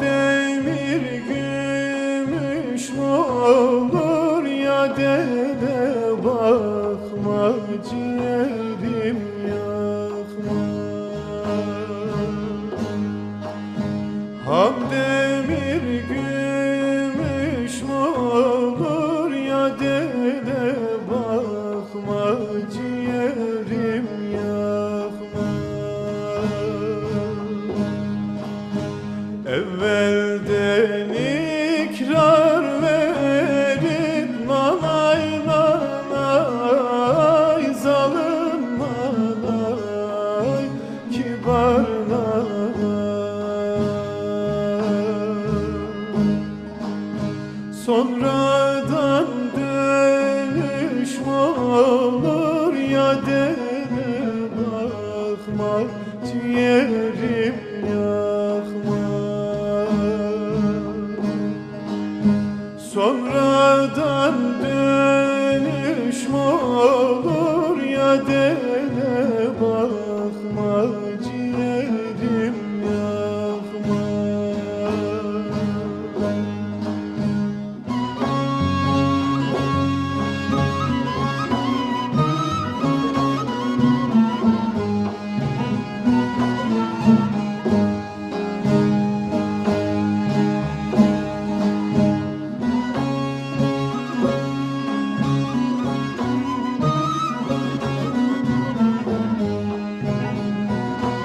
demir gümüş olur ya dede bakma ciğerim ya. Sonradan düşmanlar ya dene bakma ciğerim yakma Sonradan dönüşme olur ya dene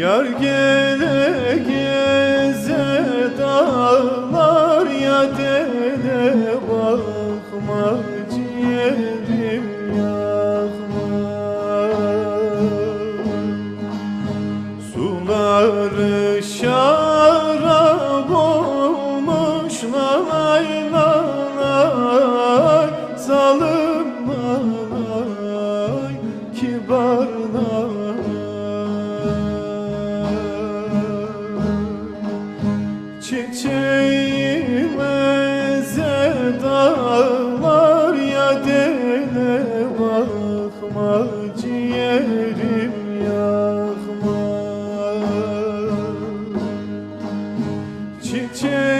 Yar gele geze dağlar ya dele bakma ciğerim yakma. Suları şah çiçeği